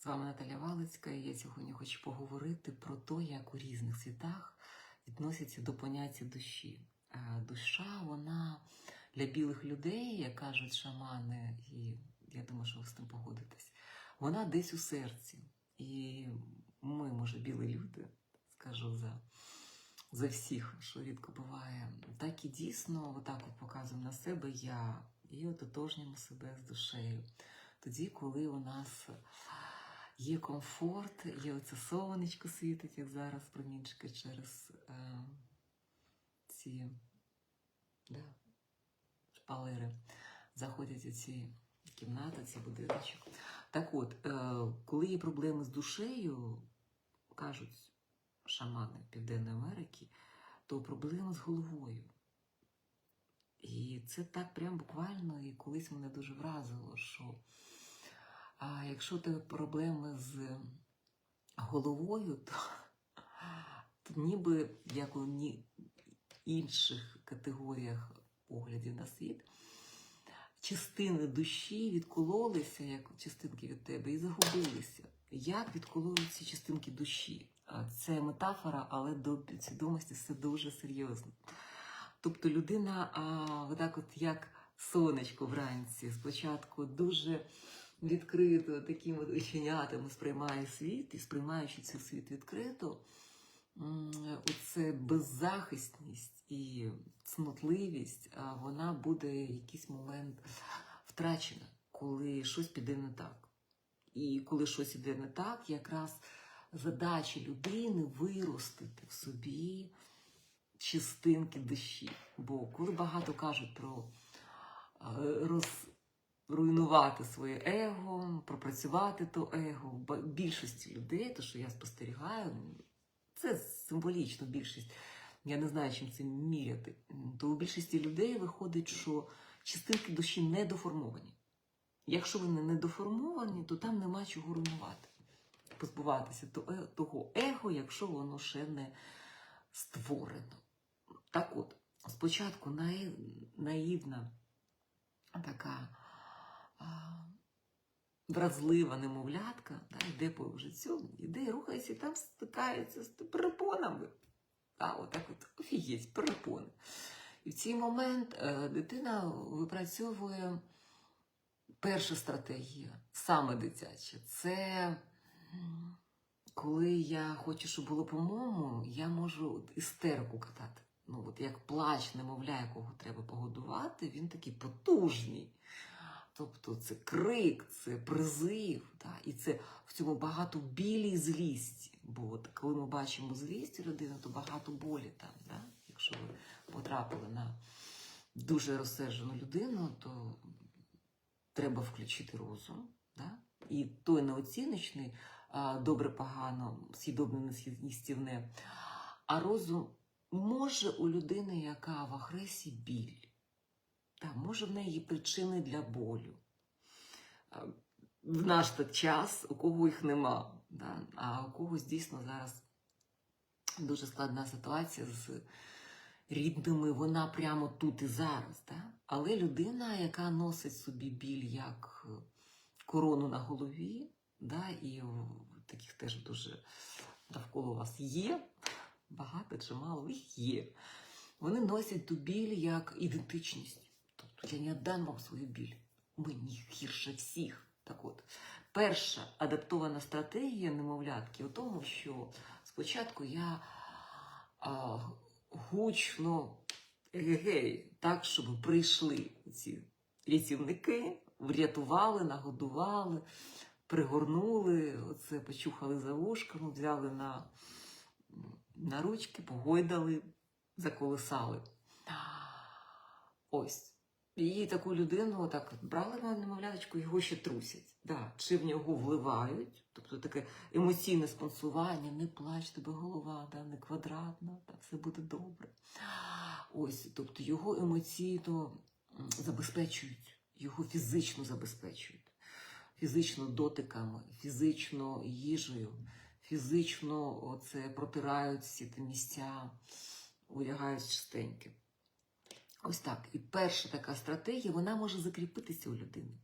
З вами Наталя Валицька, і я сьогодні хочу поговорити про те, як у різних світах відносяться до поняття душі. Е, Душа, вона для білих людей, як кажуть шамани, і я думаю, що ви з тим погодитесь, вона десь у серці. І ми, може, білі люди, скажу за, за всіх, що рідко буває, так і дійсно, отак от показуємо на себе я і ототожнюємо себе з душею. Тоді, коли у нас є комфорт, є оце сонечко світить, як зараз промінчики через е, ці да, шпалери заходять у ці кімнати, ці будиночок. Так от, е, коли є проблеми з душею, кажуть шамани Південної Америки, то проблеми з головою. І це так прям буквально, і колись мене дуже вразило, що а якщо тебе проблеми з головою, то, то ніби як у ні- інших категоріях поглядів на світ, частини душі відкололися, як частинки від тебе, і загубилися. Як відкололюються частинки душі? Це метафора, але до підсвідомості все дуже серйозно. Тобто людина, а, отак от як сонечко вранці, спочатку дуже відкрито такими от оченятами сприймає світ, і сприймаючи цей світ відкрито, оце беззахисність і цнотливість, вона буде в якийсь момент втрачена, коли щось піде не так. І коли щось іде не так, якраз задача людини виростити в собі частинки душі. Бо коли багато кажуть про е, розруйнувати своє его, пропрацювати то его, більшості людей, то що я спостерігаю, це символічно більшість. Я не знаю, чим це міряти. То у більшості людей виходить, що частинки душі недоформовані. Якщо вони недоформовані, то там нема чого руйнувати, позбуватися е- того его, якщо воно ще не створено. Так от, спочатку наїв- наївна така вразлива немовлятка, да, йде по життю, йде рухається, і там стикається з перепонами. А, отак от, офігеть, перепони. І в цей момент е, дитина випрацьовує перша стратегія, саме дитяча. Це коли я хочу, щоб було по-моєму, я можу от істерику катати. Ну, от як плач немовля, якого треба погодувати, він такий потужний. Тобто це крик, це призив, да? і це в цьому багато білі злісті. Бо от коли ми бачимо злість людини, то багато болі там. Да? Якщо ви потрапили на дуже розсержену людину, то треба включити розум. Да? І той неоціночний, добре погано, східобне нестівне. А розум може у людини, яка в агресії біль. Та, може в неї є причини для болю. В наш час у кого їх нема. Да? А у когось дійсно зараз дуже складна ситуація з рідними, вона прямо тут і зараз. Да? Але людина, яка носить собі біль як е, корону на голові, да? і таких теж дуже навколо вас є, багато чи мало їх є. Вони носять ту біль як ідентичність. Я не віддам вам свою біль. Мені гірше всіх. Так от, перша адаптована стратегія немовлятки у тому, що спочатку я а, гучно гей, так, щоб прийшли ці рятівники, врятували, нагодували, пригорнули, оце почухали за вушками, взяли на, на ручки, погойдали, заколисали. Ось. І таку людину так брали на немовляточку, його ще трусять. Да. Чи в нього вливають, тобто таке емоційне спонсування, не плач, тебе голова, да, не квадратна, да, все буде добре. Ось, тобто його емоційно забезпечують, його фізично забезпечують. Фізично дотиками, фізично їжею, фізично оце протирають всі ті місця, одягають чистеньке. Ось так. І перша така стратегія, вона може закріпитися у людини.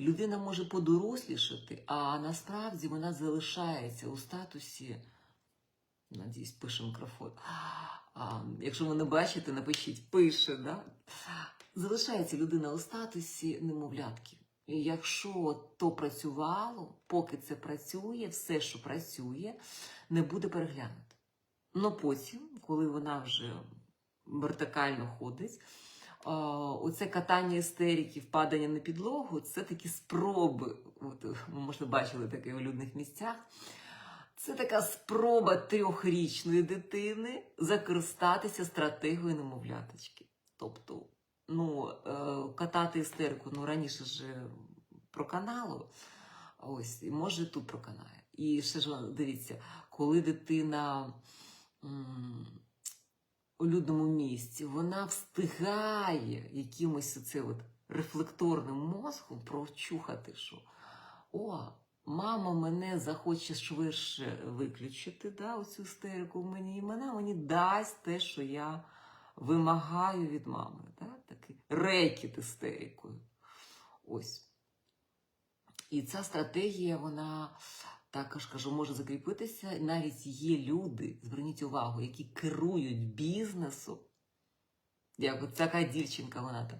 людина може подорослішати, а насправді вона залишається у статусі. Надіюсь, пише мікрофон. А, якщо ви не бачите, напишіть пише. Да? Залишається людина у статусі немовлятки. І якщо то працювало, поки це працює, все, що працює, не буде переглянуто. Ну потім, коли вона вже вертикально ходить, оце катання істерики, впадання на підлогу це такі спроби. От, ви можете бачили таке в людних місцях. Це така спроба трьохрічної дитини закористатися стратегією немовляточки. Тобто, ну, е, катати істерику, ну раніше ж проканало, ось, і може тут проканає. І ще ж дивіться, коли дитина м, у людному місці, вона встигає якимось оце от рефлекторним мозком прочухати, що о, мама мене захоче швидше виключити, да, оцю істерику в мені, і вона мені дасть те, що я вимагаю від мами. Да? Такий рекіт істерикою. Ось. І ця стратегія, вона також кажу, може закріпитися. Навіть є люди, зверніть увагу, які керують бізнесом. Як от така дівчинка, вона там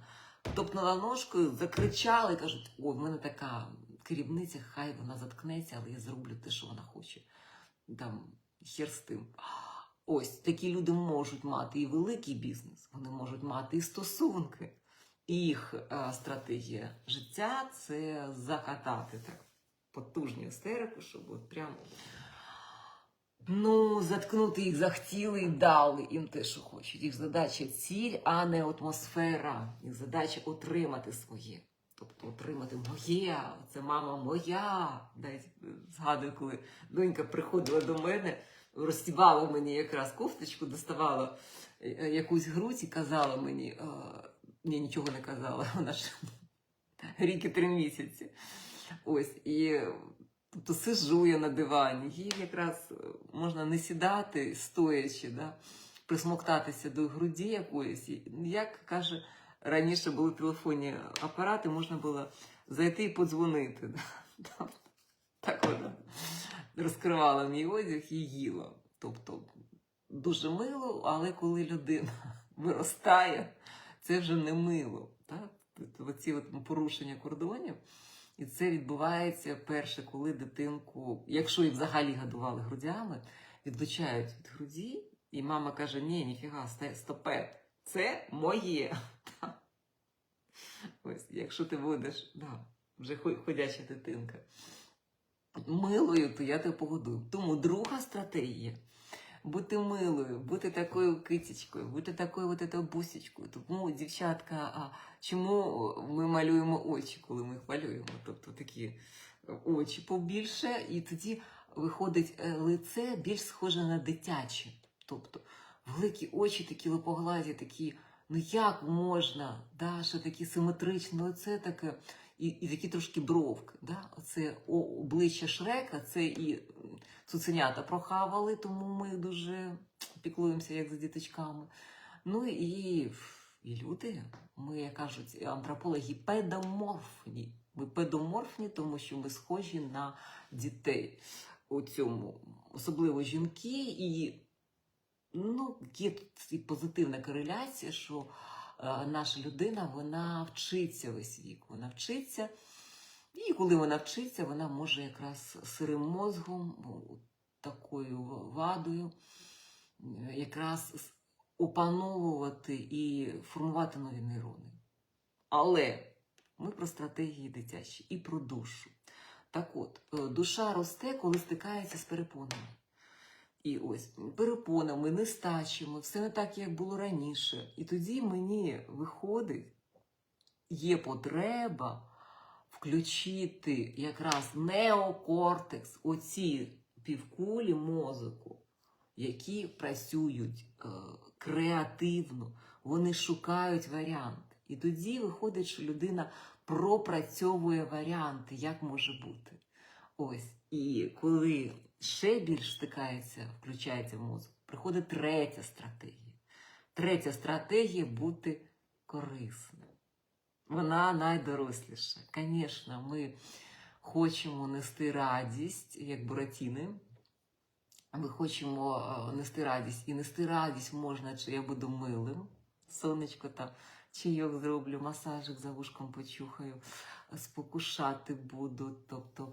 топнула ножкою, закричала і кажуть: ой, в мене така керівниця, хай вона заткнеться, але я зроблю те, що вона хоче. Там хер з тим. Ось такі люди можуть мати і великий бізнес, вони можуть мати і стосунки. Їх е, стратегія життя це закатати так потужну істерику, щоб от прям ну, заткнути їх захотіли і дали їм те, що хочуть. Їх задача ціль, а не атмосфера. Їх задача отримати своє. Тобто отримати моє, це мама моя. Дайте згадую, коли донька приходила до мене, розстібала мені якраз кофточку, доставала е, якусь грудь і казала мені. е, ні, нічого не казала, вона ж рік і три місяці. Ось, і тобто сижу я на дивані, їй якраз можна не сідати, стоячи, да, присмоктатися до груді якоїсь. Як каже, раніше були телефонні апарати, можна було зайти і подзвонити. Да. Так вона розкривала мій одяг і їла. Тобто дуже мило, але коли людина виростає, це вже не мило. Так? Тобто Оці от порушення кордонів. І це відбувається перше, коли дитинку, якщо і взагалі годували грудями, відлучають від груді, і мама каже: Ні, ніфіга, стопе, це моє. Ось, якщо ти будеш, да, вже ходяча дитинка, милою, то я тебе погодую. Тому друга стратегія бути милою, бути такою китічкою, бути такою от этою бусічкою. Тому, дівчатка, а чому ми малюємо очі, коли ми їх малюємо? Тобто такі очі побільше, і тоді виходить е, лице більш схоже на дитяче. Тобто великі очі, такі липогладі, такі, ну як можна, да, що такі симетричні, оце таке. І і такі трошки бровки. Да? Оце обличчя Шрека, це і цуценята прохавали, тому ми дуже піклуємося як за діточками. Ну і і люди, ми, як кажуть, антропологи педоморфні. Ми педоморфні, тому що ми схожі на дітей у цьому, особливо жінки, і ну, є тут і позитивна кореляція, що е, наша людина вона вчиться весь вік. Вона вчиться. І коли вона вчиться, вона може якраз сирим мозгом, такою вадою, якраз опановувати і формувати нові нейрони. Але ми про стратегії дитячі і про душу. Так от, е, душа росте, коли стикається з перепонами. І ось перепонами, нестачами, все не так, як було раніше. І тоді мені виходить, є потреба включити якраз неокортекс, оці півкулі мозку, які працюють е, креативно, вони шукають варіанти. І тоді виходить, що людина пропрацьовує варіанти, як може бути. Ось. І коли ще більш стикається, включається в мозок, приходить третя стратегія. Третя стратегія бути корисним. Вона найдоросліша. Звісно, ми хочемо нести радість, як буратіни. Ми хочемо е, нести радість. І нести радість можна, чи я буду милим, сонечко там, чайок зроблю, масажик за вушком почухаю, спокушати буду, тобто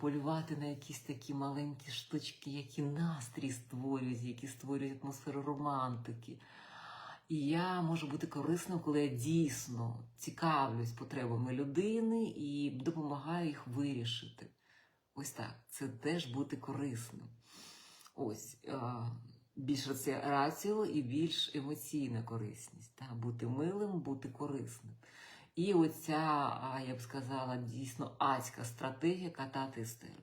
полювати на якісь такі маленькі штучки, які настрій створюють, які створюють атмосферу романтики. І я можу бути корисним, коли я дійсно цікавлюсь потребами людини і допомагаю їх вирішити. Ось так, це теж бути корисним. Ось е, більш раціо і більш емоційна корисність. Та? Бути милим, бути корисним. І оця, я б сказала, дійсно адська стратегія катати істерику.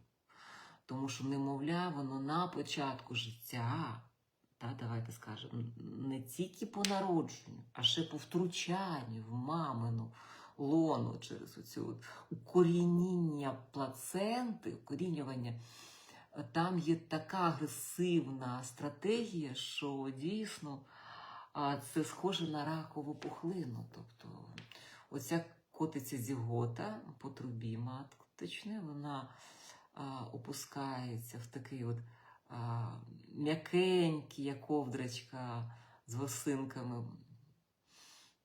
Тому що, немовля, воно на початку життя, та, давайте скажемо, не тільки по народженню, а ще по втручанню в мамину лону через оцю от укорінення плаценти, укорінювання там є така агресивна стратегія, що дійсно це схоже на ракову пухлину. Тобто оця котиться зігота по трубі маточної, вона опускається в такий от а, м'якенький, як ковдрочка з восинками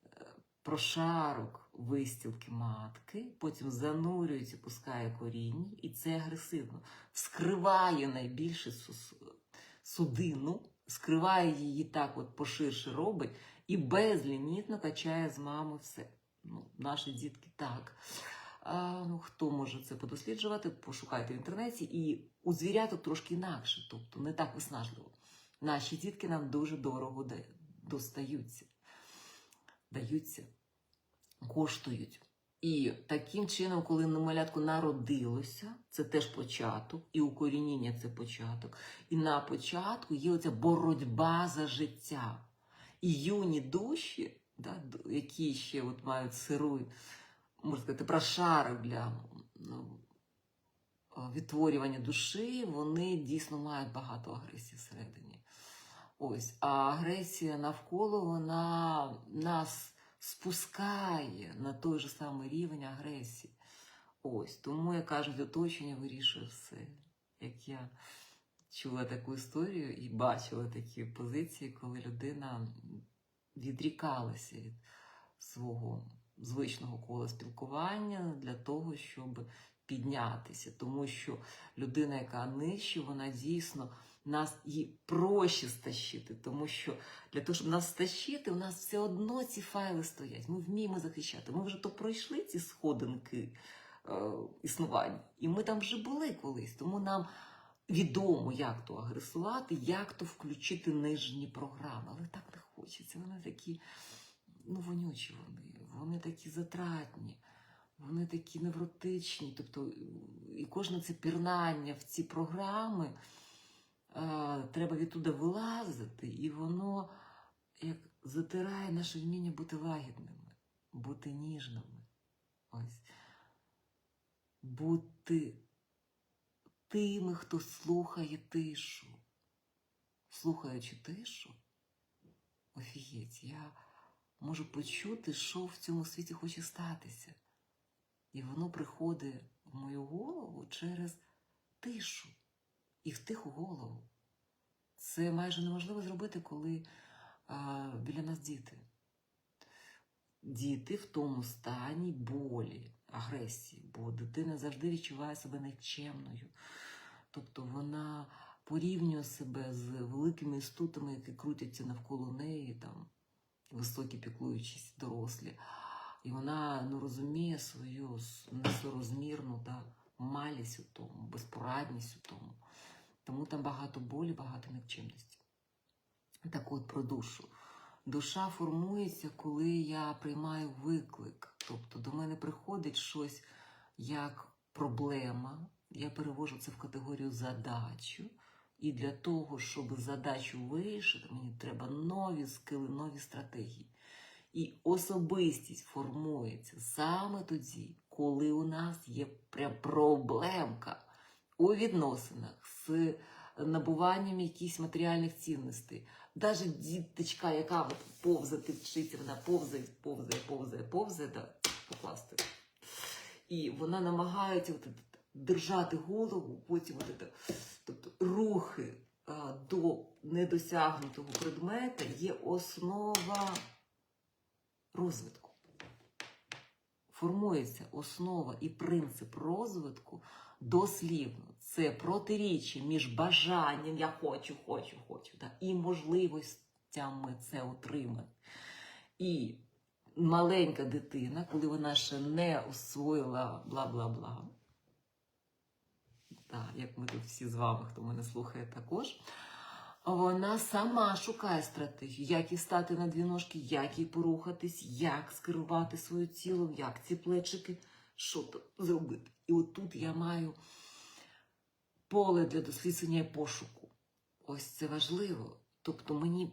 е, прошарок вистілки матки, потім занурюється, пускає коріння, і це агресивно вскриває найбільше судину, скриває її так, от поширше робить, і безлімітно качає з мами все. Ну, наші дітки так. А, ну, хто може це подосліджувати, пошукайте в інтернеті. І у звіряток трошки інакше, тобто не так виснажливо. Наші дітки нам дуже дорого достаються, даються, коштують. І таким чином, коли немалятко народилося, це теж початок, і укорінення це початок. І на початку є оця боротьба за життя. І юні душі, да, які ще от мають сиру, можна сказати, прошарок для ну, відтворювання душі, вони дійсно мають багато агресії всередині. Ось, а агресія навколо вона нас спускає на той же самий рівень агресії. Ось, тому, як кажуть, оточення вирішує все. Як я чула таку історію і бачила такі позиції, коли людина відрікалася від свого звичного кола спілкування для того, щоб піднятися. Тому що людина, яка нижче, вона дійсно нас їй проще стащити, тому що для того, щоб нас стащити, у нас все одно ці файли стоять. Ми вміємо захищати. Ми вже то пройшли ці сходинки е, існування, і ми там вже були колись. Тому нам відомо, як то агресувати, як то включити нижні програми. Але так не хочеться. Вони такі, ну, вонючі вони, вони такі затратні. Вони такі невротичні, тобто і кожне це пірнання в ці програми а, треба відтуди вилазити, і воно як затирає наше вміння бути лагідними, бути ніжними. Ось. Бути тими, хто слухає тишу. Слухаючи тишу, офігеть, я можу почути, що в цьому світі хоче статися. І воно приходить в мою голову через тишу і в тиху голову. Це майже неможливо зробити, коли а, біля нас діти. Діти в тому стані болі, агресії, бо дитина завжди відчуває себе нікчемною. Тобто вона порівнює себе з великими істотами, які крутяться навколо неї, там, високі піклуючість дорослі. І вона ну, розуміє свою несорозмірну да, малість у тому, безпорадність у тому. Тому там багато болі, багато нікчемності. Так от про душу. Душа формується, коли я приймаю виклик. Тобто до мене приходить щось як проблема. Я перевожу це в категорію задачу. І для того, щоб задачу вирішити, мені треба нові скили, нові стратегії. І особистість формується саме тоді, коли у нас є проблемка у відносинах з набуванням якихось матеріальних цінностей. Навіть діточка, яка от повзати вчиться, вона повзає, повзає, повзає, повзає. Да. покласти. І вона намагається от, держати голову, потім от, от, тобто рухи а, до недосягнутого предмета є основа розвитку. Формується основа і принцип розвитку дослівно. Це протиріччя між бажанням я хочу, хочу, хочу, да, і можливостями це отримати. І маленька дитина, коли вона ще не освоїла бла-бла-бла. Як ми тут всі з вами, хто мене слухає також. Вона сама шукає стратегію, як і стати на дві ножки, як і порухатись, як скерувати своє тіло, як ці плечики, що то зробити. І от тут я маю поле для дослідження і пошуку. Ось це важливо. Тобто мені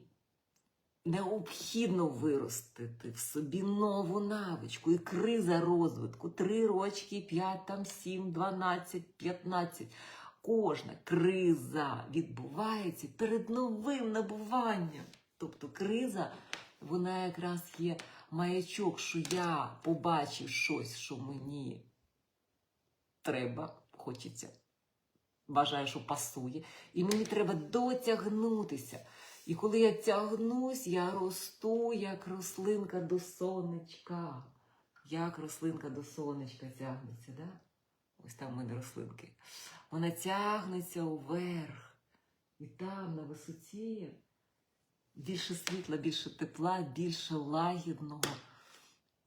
необхідно виростити в собі нову навичку і криза розвитку. Три рочки, п'ять, там, сім, дванадцять, п'ятнадцять. Кожна криза відбувається перед новим набуванням. Тобто криза, вона якраз є маячок, що я побачив щось, що мені треба, хочеться, бажаю, що пасує, і мені треба дотягнутися. І коли я тягнусь, я росту, як рослинка до сонечка. Як рослинка до сонечка тягнеться, да? Ось там в мене рослинки. Вона тягнеться уверх. І там, на висоті, більше світла, більше тепла, більше лагідного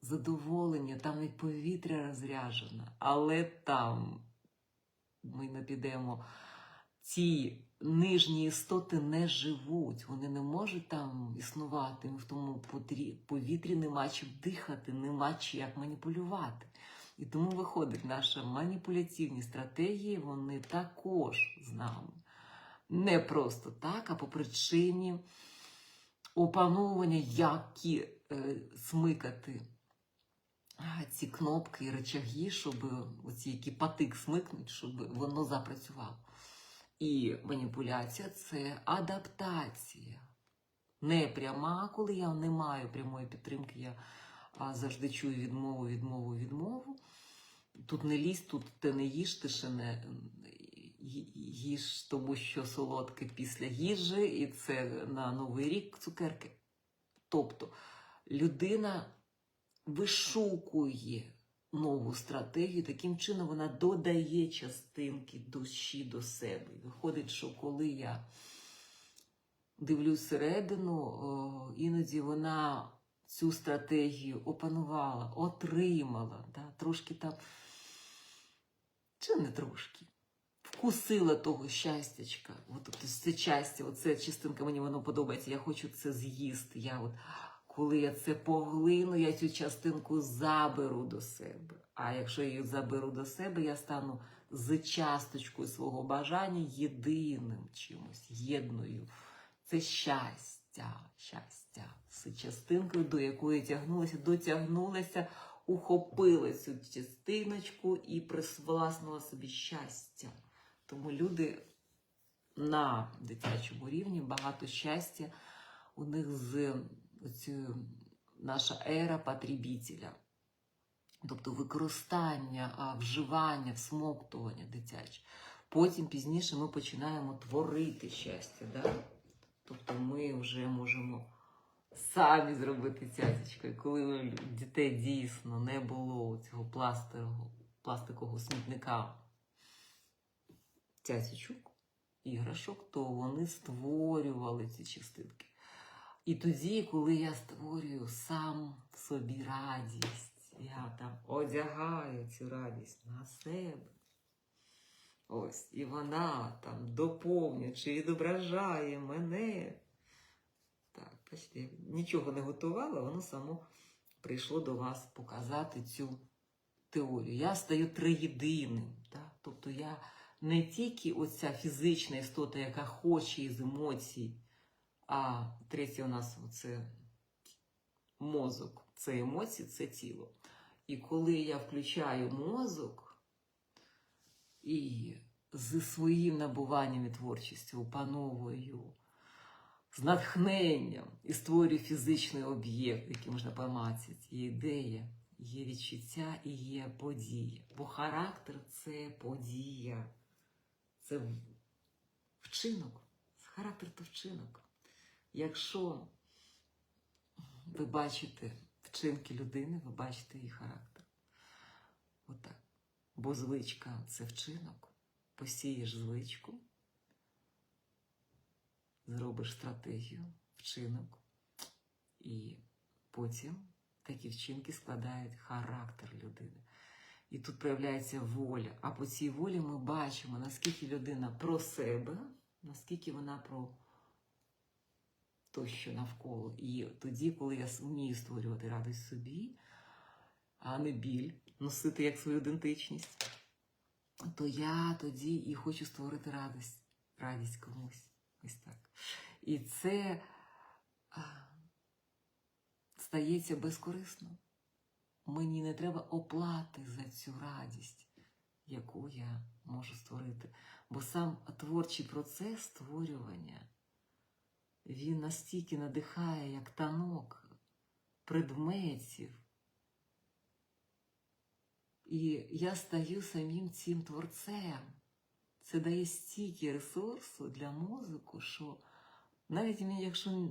задоволення, там і повітря розряджено. Але там ми не підемо. Ці нижні істоти не живуть, вони не можуть там існувати. В тому повітрі нема чим дихати, нема чи як маніпулювати. І тому виходить, наші маніпуляційні стратегії, вони також з нами. Не просто так, а по причині опановування, які е, смикати ці кнопки і речаги, щоб оці які патик смикнуть, щоб воно запрацювало. І маніпуляція це адаптація. Не пряма, коли я не маю прямої підтримки, я а, завжди чую відмову, відмову, відмову. Тут не лізь, тут ти не їж, ти ще не їж, тому що солодке після їжі, і це на Новий рік цукерки. Тобто людина вишукує нову стратегію, таким чином вона додає частинки душі до себе. Виходить, що коли я дивлюсь всередину, іноді вона цю стратегію опанувала, отримала, да, трошки там, чи не трошки, вкусила того щастячка. От, тобто це щастя, оце частинка мені воно подобається. Я хочу це з'їсти. Я от, коли я це поглину, я цю частинку заберу до себе. А якщо я її заберу до себе, я стану з часточкою свого бажання єдиним чимось, єдною. Це щастя, щастя. З частинкою, до якої тягнулася, дотягнулася, ухопила цю частиночку і привласнила собі щастя. Тому люди на дитячому рівні багато щастя у них з оцю, наша ера потребітеля. Тобто використання, вживання, всмоктування дитяче. Потім пізніше ми починаємо творити щастя. Да? Тобто ми вже можемо самі зробити цяцечко. Коли у дітей дійсно не було цього пластикового, пластикового смітника цяцечок, іграшок, то вони створювали ці частинки. І тоді, коли я створюю сам собі радість, я там одягаю цю радість на себе. Ось, і вона там доповнює чи відображає мене. Так, бачите, я нічого не готувала, воно само прийшло до вас показати цю теорію. Я стаю триєдиним. Так? Тобто я не тільки оця фізична істота, яка хоче із емоцій, а третє у нас це мозок, це емоції, це тіло. І коли я включаю мозок і зі своїм набуванням і творчістю опановую з натхненням і створюю фізичний об'єкт, який можна поймати, ці ідеї, є відчуття і є подія. Бо характер це подія, це вчинок. Характер то вчинок. Якщо ви бачите вчинки людини, ви бачите її характер. Отак. Бо звичка це вчинок. Посієш звичку, зробиш стратегію, вчинок, і потім такі вчинки складають характер людини. І тут проявляється воля. А по цій волі ми бачимо, наскільки людина про себе, наскільки вона про то, що навколо. І тоді, коли я вмію створювати радість собі, а не біль, носити як свою ідентичність, то я тоді і хочу створити радість, радість комусь. Ось так. І це стається безкорисно. Мені не треба оплати за цю радість, яку я можу створити. Бо сам творчий процес створювання, він настільки надихає, як танок предметів. І я стаю самим цим творцем. Це дає стільки ресурсу для мозку, що навіть якщо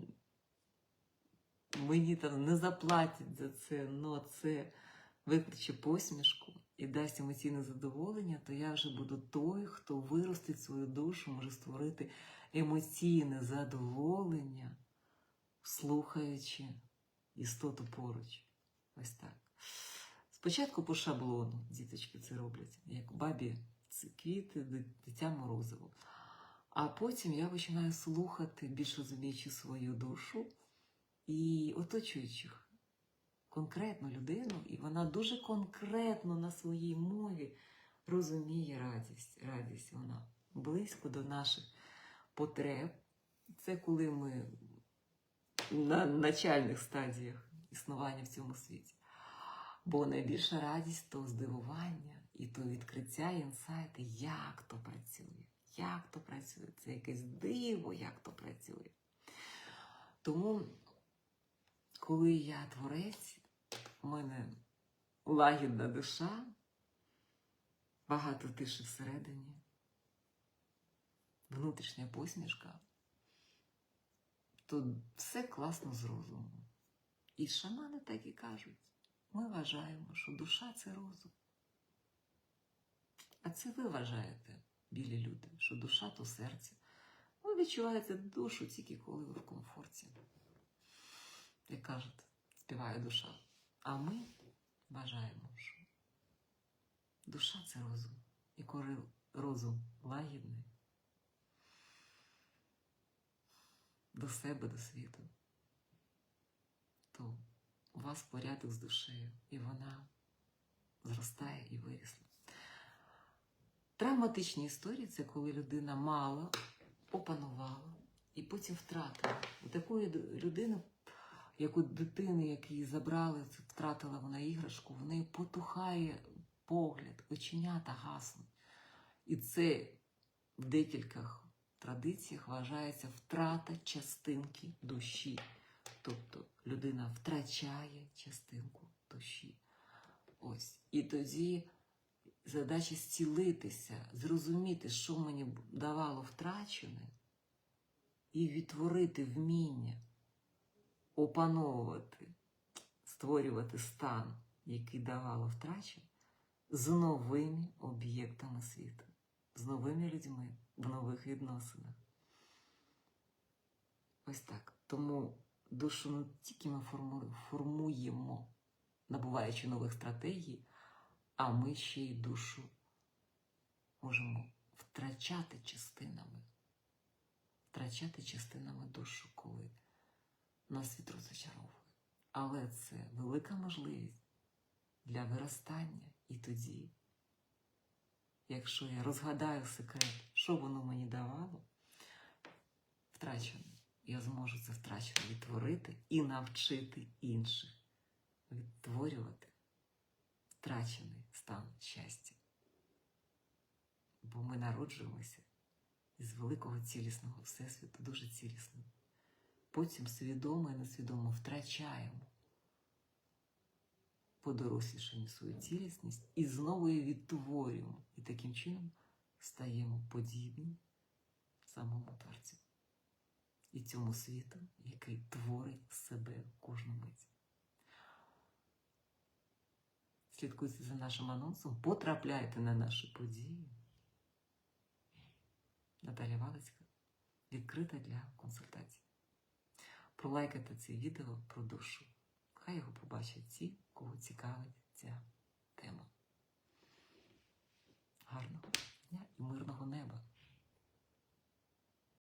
мені там не заплатять за це, але це викличе посмішку і дасть емоційне задоволення, то я вже буду той, хто виростить свою душу, може створити емоційне задоволення, слухаючи істоту поруч. Ось так. Спочатку по шаблону діточки це роблять, як бабі ці квіти, дитя морозиво. А потім я починаю слухати, більш розуміючи свою душу і оточуючих конкретну людину, і вона дуже конкретно на своїй мові розуміє радість. Радість вона близько до наших потреб. Це коли ми на начальних стадіях існування в цьому світі. Бо найбільша радість то здивування і то відкриття інсайти, як то працює, як то працює. Це якесь диво, як то працює. Тому, коли я творець, у мене лагідна душа, багато тиші всередині, внутрішня посмішка, то все класно з розумом. І шамани так і кажуть. Ми вважаємо, що душа це розум. А це ви вважаєте, білі люди, що душа то серце. Ви відчуваєте душу тільки коли ви в комфорті. Як кажуть, співає душа. А ми вважаємо, що душа це розум. І коли розум лагідний до себе, до світу, у вас порядок з душею, і вона зростає і вирісла. Травматичні історії це коли людина мало опанувала і потім втратила. У такої людини, як у дитини, які забрали, втратила вона іграшку, в неї потухає погляд, оченята гаснуть. І це в декількох традиціях вважається втрата частинки душі. Тобто людина втрачає частинку душі. Ось. І тоді задача зцілитися, зрозуміти, що мені давало втрачене, і відтворити вміння, опановувати, створювати стан, який давало втрачене, з новими об'єктами світу, з новими людьми в нових відносинах. Ось так. Тому душу тільки ми формуємо, набуваючи нових стратегій, а ми ще й душу можемо втрачати частинами, втрачати частинами душу, коли нас світ розочаровує. Але це велика можливість для виростання і тоді, якщо я розгадаю секрет, що воно мені давало, втрачено я зможу це втрачене відтворити і навчити інших відтворювати втрачений стан щастя. Бо ми народжуємося із великого цілісного Всесвіту, дуже цілісного. Потім свідомо і несвідомо втрачаємо подорослішаємо свою цілісність і знову її відтворюємо. І таким чином стаємо подібні самому Творцю і цьому світу, який творить себе кожну мить. Слідкуйте за нашим анонсом, потрапляйте на наші події. Наталя Валицька відкрита для консультацій. Пролайкайте це відео про душу. Хай його побачать ті, кого цікавить ця тема. Гарного дня і мирного неба!